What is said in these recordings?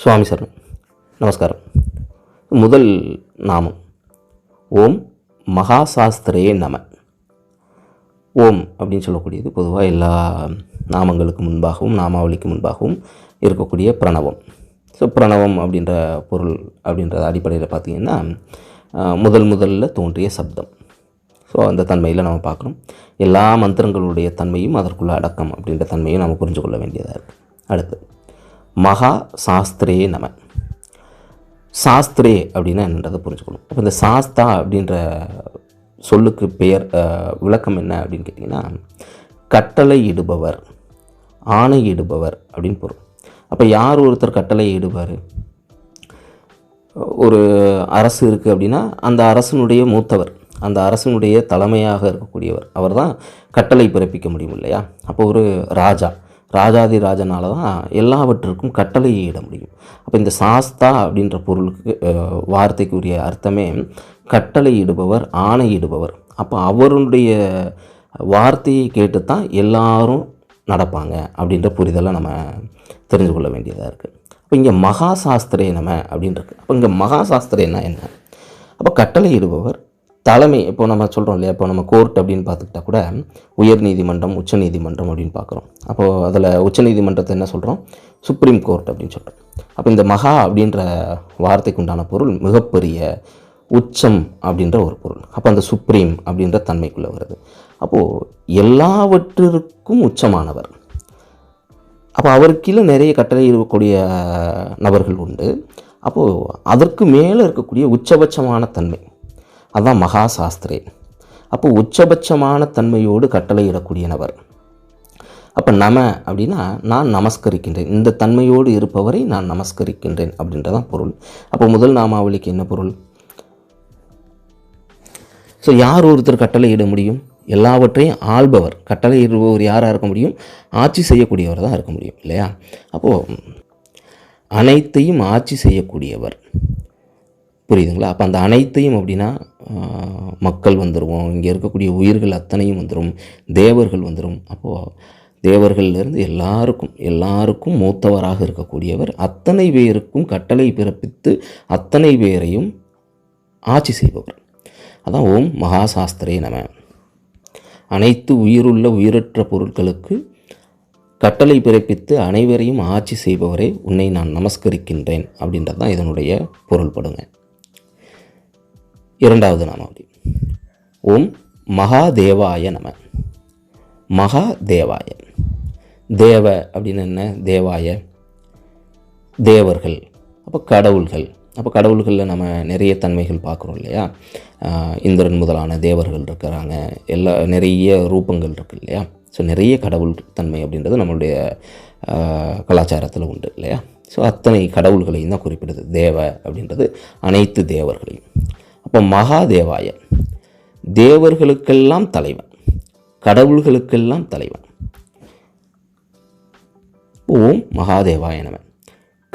சுவாமி சரணம். நமஸ்காரம். முதல் நாமம். ஓம் மகாசாஸ்திரே நம. ஓம் அப்படின்னு சொல்லக்கூடியது பொதுவாக எல்லா நாமங்களுக்கு முன்பாகவும் நாமாவளிக்கு முன்பாகவும் இருக்கக்கூடிய பிரணவம். ஸோ பிரணவம் அப்படின்ற பொருள் அப்படின்ற அடிப்படையில் பார்த்திங்கன்னா முதல் முதல்ல தோன்றிய சப்தம். ஸோ அந்த தன்மையில் நம்ம பார்க்குறோம் எல்லா மந்திரங்களுடைய தன்மையும் அதற்குள்ள அடக்கம் அப்படின்ற தன்மையும் நம்ம புரிஞ்சு கொள்ள வேண்டியதாக இருக்குது அடுத்து. மகா சாஸ்திரே நம. சாஸ்திரே அப்படின்னா என்னன்றதை புரிஞ்சுக்கணும். இப்போ இந்த சாஸ்தா அப்படின்ற சொல்லுக்கு பெயர் விளக்கம் என்ன அப்படின்னு கேட்டிங்கன்னா கட்டளை இடுபவர் ஆணை இடுபவர் அப்படின்னு பொருள். அப்போ யார் ஒருத்தர் கட்டளை இடுவார் ஒரு அரசு இருக்குது அப்படின்னா அந்த அரசனுடைய மூத்தவர் அந்த அரசனுடைய தலைமையாக இருக்கக்கூடியவர். அவர் தான் கட்டளை பிறப்பிக்க முடியும் இல்லையா? அப்போ ஒரு ராஜா. ராஜாதி ராஜனால தான் எல்லாவற்றிற்கும் கட்டளையை இட முடியும். அப்போ இந்த சாஸ்தா அப்படின்ற பொருளுக்கு வார்த்தைக்குரிய அர்த்தமே கட்டளையிடுபவர் ஆணையிடுபவர் அப்போ அவருடைய வார்த்தையை கேட்டு தான் எல்லாரும் நடப்பாங்க அப்படின்ற புரிதலை நம்ம தெரிஞ்சு கொள்ள வேண்டியதாக இருக்குது அப்போ இங்கே மகா சாஸ்திரே நம்ம அப்படின்றது இருக்கு அப்போ இங்கே மகா சாஸ்திரேன்னா என்ன? அப்போ கட்டளையிடுபவர் தலைமை இப்போ நம்ம சொல்கிறோம் இல்லையா இப்போ நம்ம கோர்ட் அப்படின்னு பார்த்துக்கிட்டா கூட உயர் நீதிமன்றம் உச்ச நீதிமன்றம் அப்படின்னு பார்க்குறோம். அப்போது அதில் உச்ச நீதிமன்றத்தை என்ன சொல்கிறோம் சுப்ரீம் கோர்ட் அப்படின்னு சொல்கிறோம் அப்போ இந்த மகா அப்படின்ற வார்த்தைக்கு உண்டான பொருள் மிகப்பெரிய உச்சம் அப்படின்ற ஒரு பொருள். அப்போ அந்த சுப்ரீம் அப்படின்ற தன்மைக்குள்ளே வருது. அப்போது எல்லாவற்றிற்கும் உச்சமானவர். அப்போ அவருக்கு கீழே நிறைய கட்டளை இருக்கக்கூடிய நபர்கள் உண்டு. அப்போது அதற்கு மேலே இருக்கக்கூடிய உச்சபட்சமான தன்மை. அதுதான் மகா சாஸ்திரே அப்போ உச்சபட்சமான தன்மையோடு கட்டளையிடக்கூடிய நபர் அப்போ நம அப்படின்னா நான் நமஸ்கரிக்கின்றேன். இந்த தன்மையோடு இருப்பவரை நான் நமஸ்கரிக்கின்றேன் அப்படின்றதான் பொருள். அப்போ முதல் நாமாவளிக்கு என்ன பொருள்? ஸோ யார் ஒருத்தர் கட்டளையிட முடியும்? எல்லாவற்றையும் ஆள்பவர். கட்டளையிடுபவர் யாராக இருக்க முடியும்? ஆட்சி செய்யக்கூடியவர் தான் இருக்க முடியும் இல்லையா? அப்போது அனைத்தையும் ஆட்சி செய்யக்கூடியவர். புரியுதுங்களா? அப்போ அந்த அனைத்தையும் அப்படின்னா மக்கள் வந்துடுவோம் இங்கே இருக்கக்கூடிய உயிர்கள் அத்தனையும் வந்துடும் தேவர்கள் வந்துடும் அப்போது தேவர்கள்லேருந்து எல்லாருக்கும் எல்லாருக்கும் மூத்தவராக இருக்கக்கூடியவர் அத்தனை பேருக்கும் கட்டளை பிறப்பித்து அத்தனை பேரையும் ஆட்சி செய்பவர். அதான் ஓம் மகாசாஸ்திரே நம. அனைத்து உயிருள்ள உயிரற்ற பொருட்களுக்கு கட்டளை பிறப்பித்து அனைவரையும் ஆட்சி செய்பவரே உன்னை நான் நமஸ்கரிக்கின்றேன் அப்படின்றது தான் இதனுடைய பொருள்படுங்க. இரண்டாவது நாமாவளி ஓம் மகாதேவாய நம. மகாதேவாய. தேவ அப்படின்னு என்ன? தேவாய. தேவர்கள். அப்போ கடவுள்கள். அப்போ கடவுள்களில் நம்ம நிறைய தன்மைகள் பார்க்குறோம் இல்லையா? இந்திரன் முதலான தேவர்கள் இருக்கிறாங்க. எல்லா நிறைய ரூபங்கள் இருக்கு இல்லையா? ஸோ நிறைய கடவுள் தன்மை அப்படின்றது நம்மளுடைய கலாச்சாரத்தில் உண்டு இல்லையா? ஸோ அத்தனை கடவுள்களையும் தான் குறிப்பிடுது. தேவ அப்படின்றது அனைத்து தேவர்களையும். அப்போ மகாதேவாய. தேவர்களுக்கெல்லாம் தலைவன். கடவுள்களுக்கெல்லாம் தலைவன். ஓம் மகாதேவாய நம.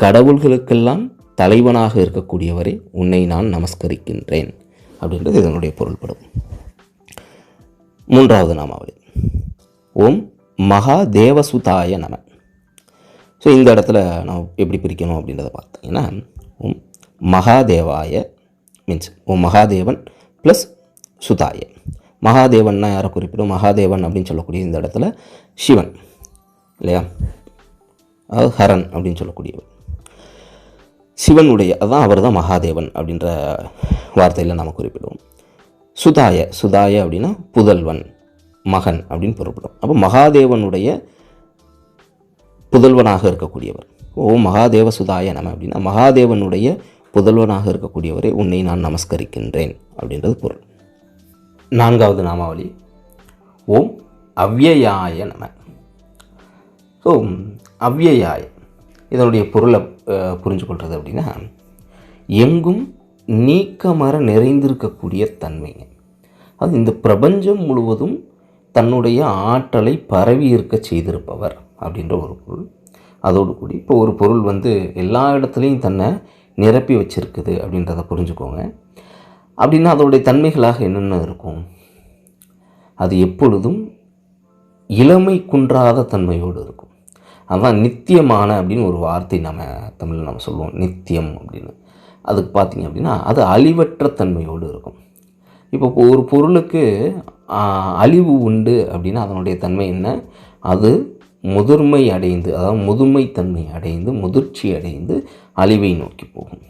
கடவுள்களுக்கெல்லாம் தலைவனாக இருக்கக்கூடியவரை உன்னை நான் நமஸ்கரிக்கின்றேன் அப்படின்றது இதனுடைய பொருள்படும். மூன்றாவது நாமாவளி. ஓம் மகாதேவசுதாய நம. ஸோ இந்த இடத்துல நான் எப்படி பிரிக்கணும் அப்படின்றத பார்த்தீங்கன்னா ஓம் மகாதேவாய மீன்ஸ் ஓ மகாதேவன் ப்ளஸ் சுதாய. மகாதேவன்னா யாரை குறிப்பிடும்? மகாதேவன் அப்படின்னு சொல்லக்கூடிய இந்த இடத்துல சிவன் இல்லையா? அதாவது ஹரன் அப்படின்னு சொல்லக்கூடியவர். சிவனுடைய அதான் அவர் தான் மகாதேவன் அப்படின்ற வார்த்தையில் நாம் குறிப்பிடுவோம். சுதாய சுதாய அப்படின்னா புதல்வன் மகன் அப்படின்னு பொருள்படும். அப்போ மகாதேவனுடைய புதல்வனாக இருக்கக்கூடியவர். ஓ மகாதேவ சுதாய நம்ம அப்படின்னா மகாதேவனுடைய புதல்வனாக இருக்கக்கூடியவரை உன்னை நான் நமஸ்கரிக்கின்றேன் அப்படின்றது பொருள். நான்காவது நாமாவளி. ஓம் அவ்யயாய நம. ஸோ அவ்யயாய இதனுடைய பொருளை புரிஞ்சு கொள்வது அப்படின்னா எங்கும் நீக்கமர நிறைந்திருக்கக்கூடிய தன்மைங்க அது இந்த பிரபஞ்சம் முழுவதும் தன்னுடைய ஆற்றலை பரவி இருக்க செய்திருப்பவர் அப்படின்ற ஒரு பொருள். அதோடு கூடி இப்போ ஒரு பொருள் வந்து எல்லா இடத்துலையும் தன்னை நிரப்பி வச்சுருக்குது அப்படின்றத புரிஞ்சுக்கோங்க. அப்படின்னா அதோடைய தன்மைகளாக என்னென்ன இருக்கும்? அது எப்பொழுதும் இளமை குன்றாத தன்மையோடு இருக்கும். அதுதான் நித்தியமான அப்படின்னு ஒரு வார்த்தை நம்ம தமிழில் நம்ம சொல்லுவோம். நித்தியம் அப்படின்னு. அதுக்கு பார்த்தீங்க அப்படின்னா அது அழிவற்ற தன்மையோடு இருக்கும். இப்போ ஒரு பொருளுக்கு அழிவு உண்டு அப்படின்னா அதனுடைய தன்மை என்ன? அது முதிர்மை அடைந்து அதாவது முதுமைத்தன்மை அடைந்து முதிர்ச்சி அடைந்து அழிவை நோக்கி போகும்.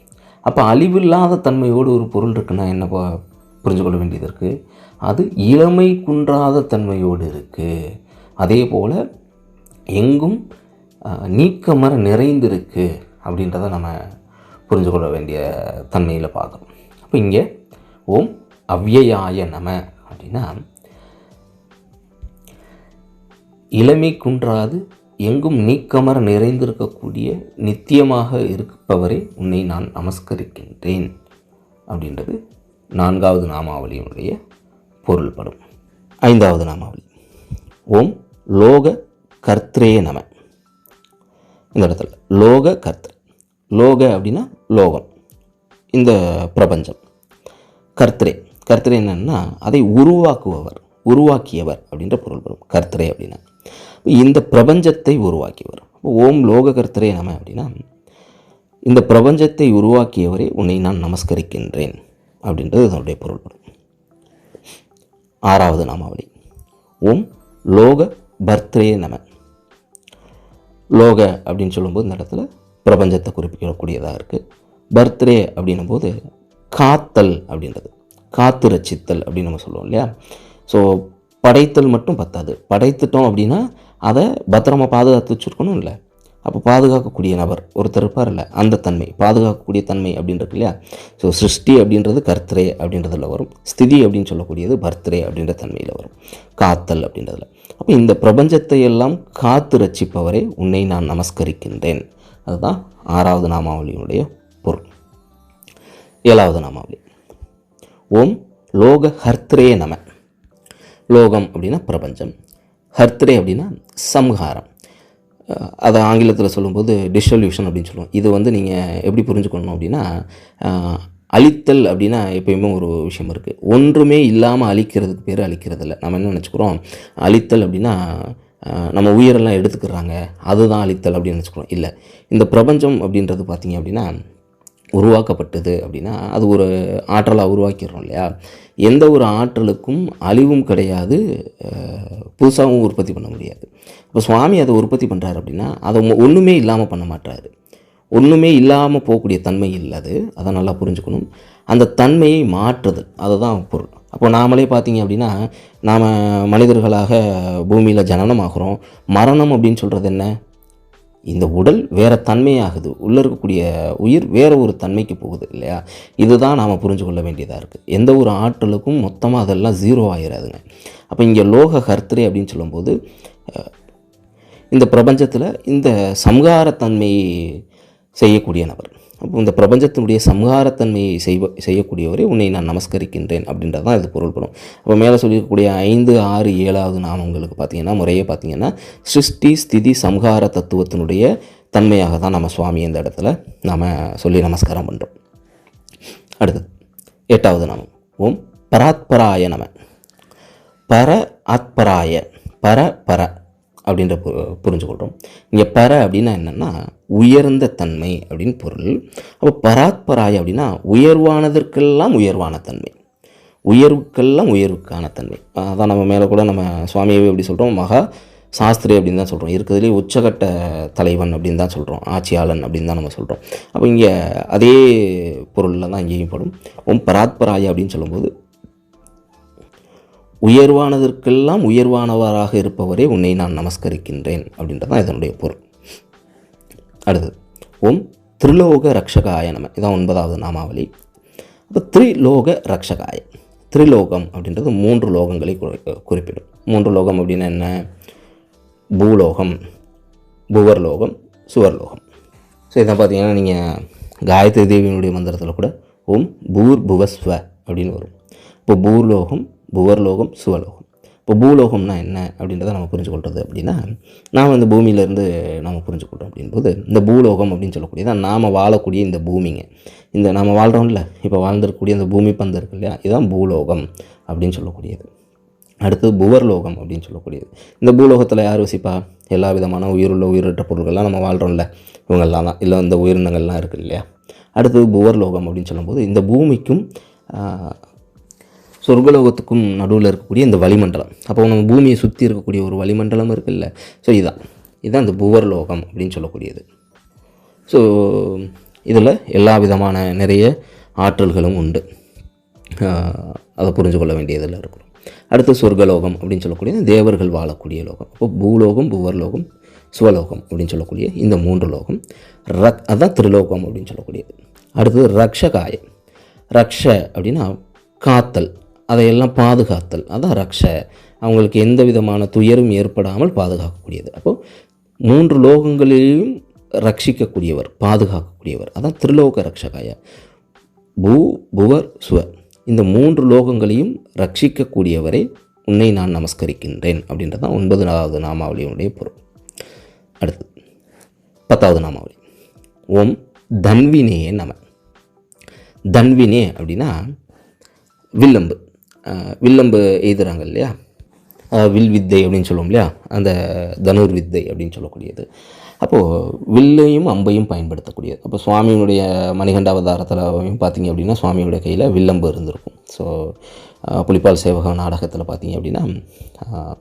அப்போ அழிவில்லாத தன்மையோடு ஒரு பொருள் இருக்குன்னா என்ன ப- புரிஞ்சு கொள்ள வேண்டியது இருக்குது அது இளமை குன்றாத தன்மையோடு இருக்குது அதே போல் எங்கும் நீக்கமர நிறைந்திருக்கு அப்படின்றத நம்ம புரிஞ்சு கொள்ள வேண்டிய தன்மையில் பார்க்குறோம் அப்போ இங்கே ஓம் அவ்யயாய நம அப்படின்னா இளமை குன்றாது எங்கும் நீக்கமர நிறைந்திருக்கக்கூடிய நித்தியமாக இருப்பவரை உன்னை நான் நமஸ்கரிக்கின்றேன் அப்படின்றது நான்காவது நாமாவளியினுடைய பொருள்படும். ஐந்தாவது நாமாவளி. ஓம் லோக கர்த்ரே நம. இந்த இடத்துல லோக கர்த்தர். லோக அப்படின்னா லோகம். இந்த பிரபஞ்சம். கர்த்தரே. கர்த்தரே என்னன்னா அதை உருவாக்குபவர் உருவாக்கியவர் அப்படின்ற பொருள் வரும் கர்த்தரே அப்படின்னா. இந்த பிரபஞ்சத்தை உருவாக்கியவர் ஓம் லோககர்த்தரே நம அப்படின்னா இந்த பிரபஞ்சத்தை உருவாக்கியவரை உன்னை நான் நமஸ்கரிக்கின்றேன் அப்படின்றது அதனுடைய பொருள்படும் ஆறாவது நாமாவளி. ஓம் லோக பர்த்ரே நம. லோக அப்படின்னு சொல்லும்போது இந்த இடத்துல பிரபஞ்சத்தை குறிப்பிடக்கூடியதாக இருக்குது பர்த்டே அப்படின்னும் போது காத்தல் அப்படின்றது. காத்து ரச்சித்தல் அப்படின்னு நம்ம சொல்லுவோம் இல்லையா? ஸோ படைத்தல் மட்டும் பத்தாது. படைத்துட்டோம் அப்படின்னா அதை பத்திரமாக பாதுகாத்து வச்சுருக்கணும் இல்லை அப்போ பாதுகாக்கக்கூடிய நபர் ஒருத்தர் இருப்பார் இல்லை அந்த தன்மை பாதுகாக்கக்கூடிய தன்மை அப்படின்றது இல்லையா? ஸோ சிருஷ்டி அப்படின்றது கர்த்தரே அப்படின்றதில் வரும். ஸ்திதி அப்படின்னு சொல்லக்கூடியது பர்த்ரே அப்படின்ற தன்மையில் வரும். காத்தல் அப்படின்றதில். அப்போ இந்த பிரபஞ்சத்தை எல்லாம் காத்து ரட்சிப்பவரை உன்னை நான் நமஸ்கரிக்கின்றேன். அதுதான் ஆறாவது நாமாவளியினுடைய பொருள். ஏழாவது நாமாவளி. ஓம் லோக ஹர்த்ரே நம. லோகம் அப்படின்னா பிரபஞ்சம். ஹர்த்ரே அப்படின்னா சம்ஹாரம். அதை ஆங்கிலத்தில் சொல்லும்போது டிசல்யூஷன் அப்படின்னு சொல்லுவோம். இது வந்து நீங்கள் எப்படி புரிஞ்சுக்கணும் அப்படின்னா அழித்தல் அப்படின்னா எப்பயுமே ஒரு விஷயம் இருக்குது ஒன்றுமே இல்லாமல் அழிக்கிறதுக்கு பேர் அழிக்கிறது இல்லை நம்ம என்ன நினச்சிக்கிறோம்? அழித்தல் அப்படின்னா நம்ம உயிரெல்லாம் எடுத்துக்கிறாங்க. அதுதான் அழித்தல் அப்படின்னு நினச்சிக்கிறோம். இல்லை இந்த பிரபஞ்சம் அப்படின்றது பார்த்திங்க அப்படின்னா உருவாக்கப்பட்டது அப்படின்னா அது ஒரு ஆற்றலாக உருவாக்கிடுறோம் இல்லையா? எந்த ஒரு ஆற்றலுக்கும் அழிவும் கிடையாது புதுசாகவும் உற்பத்தி பண்ண முடியாது. இப்போ சுவாமி அதை உற்பத்தி பண்ணுறாரு அப்படின்னா அதை ஒன்றுமே இல்லாமல் பண்ண மாட்டாரு ஒன்றுமே இல்லாமல் போகக்கூடிய தன்மை இல்லை அது அதை நல்லா புரிஞ்சுக்கணும். அந்த தன்மையை மாற்றுதல் அதுதான் பொருள். அப்போ நாமளே பார்த்தீங்க அப்படின்னா நாம் மனிதர்களாக பூமியில் ஜனனம் ஆகிறோம் மரணம் அப்படின்னு சொல்கிறது என்ன? இந்த உடல் வேறு தன்மையாகுது. உள்ளே இருக்கக்கூடிய உயிர் வேறு ஒரு தன்மைக்கு போகுது இல்லையா? இதுதான் நாம் புரிஞ்சு கொள்ள வேண்டியதாக இருக்குது எந்த ஒரு ஆற்றலுக்கும் மொத்தமாக அதெல்லாம் ஜீரோ ஆகிடாதுங்க அப்போ இங்கே லோக கர்த்தரை அப்படின்னு சொல்லும்போது இந்த பிரபஞ்சத்தில் இந்த சம்ஹாரத்தன்மையை செய்யக்கூடிய நபர். இந்த பிரபஞ்சத்தினுடைய சம்ஹாரத்தன்மையை செய்வ செய்யக்கூடியவரை உன்னை நான் நமஸ்கரிக்கின்றேன் அப்படின்றது தான் இது பொருள்படும். அப்போ மேலே சொல்லியிருக்கக்கூடிய ஐந்து ஆறு ஏழாவது நாமங்களுக்கு பார்த்திங்கன்னா முறையே பார்த்தீங்கன்னா சிருஷ்டி ஸ்திதி சம்ஹார தத்துவத்தினுடைய தன்மையாக தான் நம்ம சுவாமி இந்த இடத்துல நாம் சொல்லி நமஸ்காரம் பண்ணுறோம் அடுத்தது எட்டாவது நாமம். ஓம் பராத்பராய நம. பர ஆத்பராய பர பர. அப்படின்ற பு புரிஞ்சுக்கொள்கிறோம் இங்கே பர அப்படின்னா என்னென்னா உயர்ந்த தன்மை அப்படின்னு பொருள். அப்போ பராத்பராய அப்படின்னா உயர்வானதற்கெல்லாம் உயர்வான தன்மை. உயர்வுக்கெல்லாம் உயர்வுக்கான தன்மை. அதான் நம்ம மேலே கூட நம்ம சுவாமியை எப்படி சொல்கிறோம் மகா சாஸ்திரி அப்படின்னு தான் சொல்கிறோம் இருக்கிறதுலே உச்சகட்ட தலைவன் அப்படின்னு தான் சொல்கிறோம் ஆட்சியாளன் அப்படின்னு தான் நம்ம சொல்கிறோம் அப்போ இங்கே அதே பொருளில் தான் இங்கேயும் படும். ஓம் பராத்பராய அப்படின்னு சொல்லும்போது உயர்வானதற்கெல்லாம் உயர்வானவராக இருப்பவரே உன்னை நான் நமஸ்கரிக்கின்றேன் அப்படின்றது தான் இதனுடைய பொருள். அடுத்தது ஓம் திரிலோக ரக்ஷகாய நம. இதான் ஒன்பதாவது நாமாவளி. அப்போ த்ரிலோக ரக்ஷகாய த்ரிலோகம் அப்படின்றது மூன்று லோகங்களை குறி- குறிப்பிடும். மூன்று லோகம் அப்படின்னா என்ன? பூலோகம் புவர்லோகம் சுவர்லோகம். ஸோ இதான் பார்த்தீங்கன்னா நீங்கள் காயத்ரி தேவியினுடைய மந்திரத்தில் கூட ஓம் பூர் புவஸ்வ அப்படின்னு வரும். இப்போ பூர்லோகம் புவர்லோகம் சுவலோகம் இப்போ பூலோகம்னா என்ன அப்படின்றத நம்ம புரிஞ்சுக்கொள்கிறது அப்படின்னா நாம் இந்த பூமியிலேருந்து நாம் புரிஞ்சுக்கொள்கிறோம் அப்படின்போது இந்த பூலோகம் அப்படின்னு சொல்லக்கூடியது நாம் வாழக்கூடிய இந்த பூமிங்க. இந்த நாம் வாழ்கிறோம்ல இப்போ வாழ்ந்திருக்கக்கூடிய இந்த பூமி பந்து இருக்கு இல்லையா இதுதான் பூலோகம் அப்படின்னு சொல்லக்கூடியது. அடுத்தது புவர்லோகம் அப்படின்னு சொல்லக்கூடியது. இந்த பூலோகத்தில் யார் வசிப்பா? எல்லா விதமான உயிருள்ள உயிரற்ற பொருள்கள்லாம் நம்ம வாழ்கிறோம்ல இவங்கெல்லாம் தான். இல்லை இந்த உயிரினங்கள்லாம் இருக்குது இல்லையா. அடுத்தது புவர்லோகம் அப்படின்னு சொல்லும்போது இந்த பூமிக்கும் சொர்க்கலோகத்துக்கும் நடுவில் இருக்கக்கூடிய இந்த வளிமண்டலம். அப்போ நம்ம பூமியை சுற்றி இருக்கக்கூடிய ஒரு வளிமண்டலம் இருக்குல்ல. ஸோ இதான். இதுதான் இந்த புவர்லோகம் அப்படின்னு சொல்லக்கூடியது. ஸோ இதில் எல்லா விதமான நிறைய ஆற்றல்களும் உண்டு. அதை புரிஞ்சு கொள்ள வேண்டியதில் இருக்கிறோம் அடுத்து சொர்க்கலோகம் அப்படின்னு சொல்லக்கூடிய தேவர்கள் வாழக்கூடிய லோகம். அப்போ பூலோகம் புவர்லோகம் சுவலோகம் அப்படின்னு சொல்லக்கூடிய இந்த மூன்று லோகம். ரக் அதான் திருலோகம் அப்படின்னு சொல்லக்கூடியது. அடுத்தது ரக்ஷகாயம். ரக்ஷ அப்படின்னா காத்தல். அதையெல்லாம் பாதுகாத்தல். அதான் ரக்ஷ. அவங்களுக்கு எந்த விதமான துயரும் ஏற்படாமல் பாதுகாக்கக்கூடியது. அப்போது மூன்று லோகங்களிலும் ரட்சிக்கக்கூடியவர் பாதுகாக்கக்கூடியவர். அதான் திருலோக ரக்ஷகாயா. பூ புவர் சுவ இந்த மூன்று லோகங்களையும் ரட்சிக்கக்கூடியவரை உன்னை நான் நமஸ்கரிக்கின்றேன் அப்படின்றது தான் ஒன்பதாவது நாமாவளியினுடைய பொருள். அடுத்து பத்தாவது நாமாவளி. ஓம் தன்வினே நம. தன்வினே அப்படின்னா வில்லம்பு. வில்லம்பு எய்துறாங்க இல்லையா? வில் வித்தை அப்படின்னு சொல்லுவோம் இல்லையா? அந்த தனுர் வித்தை அப்படின்னு சொல்லக்கூடியது. அப்போது வில்லையும் அம்பையும் பயன்படுத்தக்கூடியது. அப்போ சுவாமியினுடைய மணிகண்ட அவதாரத்தில் பார்த்தீங்க அப்படின்னா சுவாமியுடைய கையில் வில்லம்பு இருந்திருக்கும். ஸோ புலிப்பால் சேவகம் நாடகத்தில் பார்த்தீங்க அப்படின்னா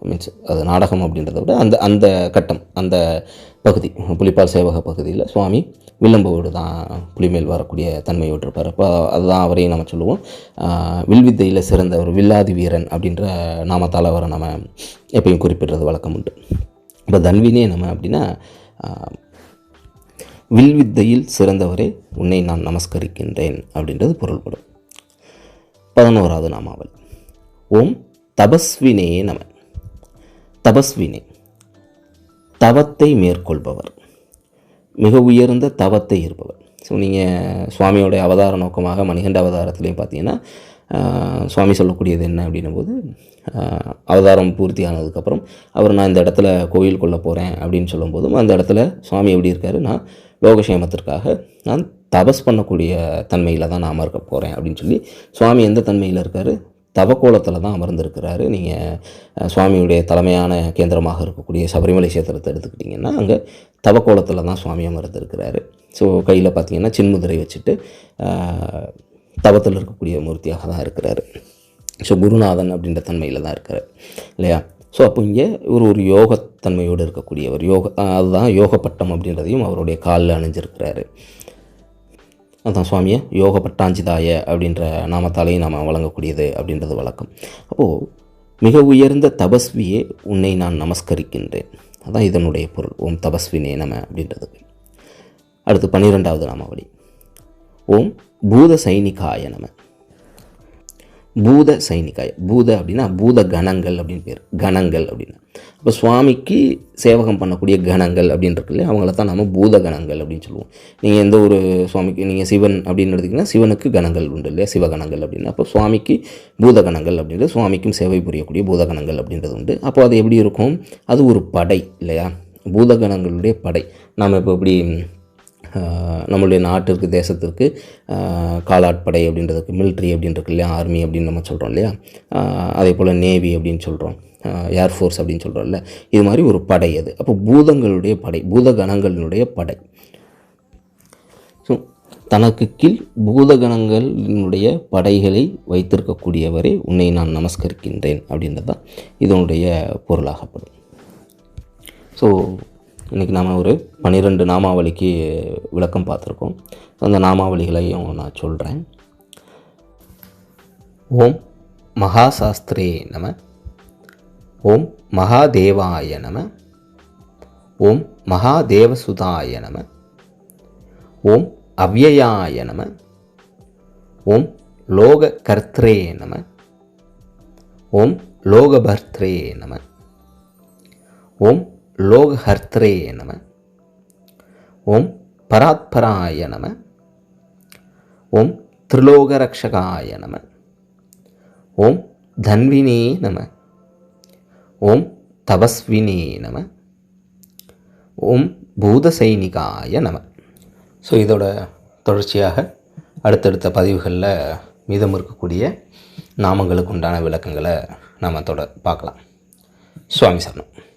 மீன்ஸ் அது நாடகம் அப்படின்றத விட அந்த அந்த கட்டம் அந்த பகுதி புலிப்பால் சேவக பகுதியில் சுவாமி வில்லம்போடு தான் புலிமேல் வரக்கூடிய தன்மையோட்ருப்பார் அப்போ அதுதான் அவரையும் நம்ம சொல்லுவோம். வில்வித்தையில் சிறந்த ஒரு வில்லாதி வீரன் அப்படின்ற நாமத்தால் அவரை நம்ம எப்பயும் குறிப்பிடுறது வழக்கம் உண்டு. இப்போ தன்வினே நம்ம அப்படின்னா வில்வித்தையில் சிறந்தவரே உன்னை நான் நமஸ்கரிக்கின்றேன் அப்படின்றது பொருள்படும். பதினோராவது நாமாவல். ஓம் தபஸ்வினே நம. தபஸ்வினே. தவத்தை மேற்கொள்பவர். மிக உயர்ந்த தவத்தை இருப்பவர். ஸோ நீங்கள் சுவாமியோடைய அவதார நோக்கமாக மணிகண்ட அவதாரத்துலேயும் பார்த்தீங்கன்னா சுவாமி சொல்லக்கூடியது என்ன அப்படின்னும் போது அவதாரம் பூர்த்தி ஆனதுக்கப்புறம் அவர் நான் இந்த இடத்துல கோயில் கொள்ள போகிறேன் அப்படின்னு சொல்லும்போதும் அந்த இடத்துல சுவாமி எப்படி இருக்காரு? நான் லோகசேமத்திற்காக நான் தபஸ் பண்ணக்கூடிய தன்மையில் தான் நாம் இருக்க போகிறேன் அப்படின்னு சொல்லி சுவாமி எந்த தன்மையில் இருக்கார்? தவக்கோலத்தில் தான் அமர்ந்திருக்கிறாரு நீங்கள் சுவாமியுடைய தலைமையான கேந்திரமாக இருக்கக்கூடிய சபரிமலை சேத்திரத்தை எடுத்துக்கிட்டிங்கன்னா அங்கே தவக்கோலத்தில் தான் சுவாமி அமர்ந்திருக்கிறாரு. ஸோ கையில் பார்த்தீங்கன்னா சின்முதிரை வச்சுட்டு தவத்தில் இருக்கக்கூடிய மூர்த்தியாக தான் இருக்கிறாரு. ஸோ குருநாதன் அப்படின்ற தன்மையில் தான் இருக்கார் இல்லையா? ஸோ அப்போ இங்கே ஒரு ஒரு யோகத்தன்மையோடு இருக்கக்கூடியவர். யோக அதுதான் யோக பட்டம் அப்படின்றதையும் அவருடைய காலில் அணிஞ்சிருக்கிறாரு. அதான் சுவாமியை யோக பட்டாஞ்சிதாய அப்படின்ற நாமத்தாலையும் நாம் வழங்கக்கூடியது அப்படின்றது வழக்கம். அப்போது மிக உயர்ந்த தபஸ்வியே உன்னை நான் நமஸ்கரிக்கின்றேன். அதான் இதனுடைய பொருள். ஓம் தபஸ்வினே நம அப்படின்றதுக்கு அடுத்து பன்னிரெண்டாவது நாமாவளி. ஓம் பூத சைனிகாய நம. பூத சைனிகாய பூத அப்படின்னா பூத கணங்கள் அப்படின்னு பேர். கணங்கள் அப்படின்னா. அப்போ சுவாமிக்கு சேவகம் பண்ணக்கூடிய கணங்கள் அப்படின்னு இருக்கு இல்லையா? அவங்கள தான் நம்ம பூத கணங்கள் அப்படின்னு சொல்லுவோம். நீங்கள் எந்த ஒரு சுவாமிக்கு நீங்கள் சிவன் அப்படின்னு எடுத்திங்கன்னா சிவனுக்கு கணங்கள் உண்டு இல்லையா? சிவகணங்கள் அப்படின்னா. அப்போ சுவாமிக்கு பூத கணங்கள் அப்படின்றது சுவாமிக்கும் சேவை புரியக்கூடிய பூதகணங்கள் அப்படின்றது உண்டு. அப்போ அது எப்படி இருக்கும்? அது ஒரு படை இல்லையா? பூதகணங்களுடைய படை. நாம் இப்போ எப்படி நம்மளுடைய நாட்டிற்கு தேசத்திற்கு காலாட்படை அப்படின்றதுக்கு மிலிட்ரி அப்படின்னு இருக்கு இல்லையா? ஆர்மி அப்படின்னு நம்ம சொல்கிறோம் இல்லையா? அதே போல் நேவி அப்படின்னு சொல்கிறோம் ஏர்ஃபோர்ஸ் அப்படின்னு சொல்கிறோம்ல இது மாதிரி ஒரு படை அது. அப்போ பூதங்களுடைய படை பூதகணங்களினுடைய படை. ஸோ தனக்கு கீழ் பூதகணங்களினுடைய படைகளை வைத்திருக்கக்கூடியவரை உன்னை நான் நமஸ்கரிக்கின்றேன் அப்படின்றது தான் இதனுடைய பொருளாகப்படும். ஸோ இன்றைக்கி நாம் ஒரு பன்னிரெண்டு நாமாவளிக்கு விளக்கம் பார்த்துருக்கோம். அந்த நாமாவளிகளையும் நான் சொல்கிறேன் ஓம் மகாசாஸ்திரே நம ஓம் மகாதேவாய நம ஓம் மகாதேவசுதாய நம ஓம் அவ்யயாய நம ஓம் லோக கர்த்ரே நம ஓம் லோகபர்த்ரே நம ஓம் லோகஹர்த்ரே நம. ஓம் பராத்பராய நம. ஓம் திரிலோகரக்ஷகாய நம. ஓம் தன்வினே நம. ஓம் தபஸ்வினே நம. ஓம் பூதசைனிகாய நம. ஸோ இதோட தொடர்ச்சியாக அடுத்தடுத்த பதிவுகளில் மீதம் இருக்கக்கூடிய நாமங்களுக்கு உண்டான விளக்கங்களை நாம் தொட பார்க்கலாம். சுவாமி சரணம்.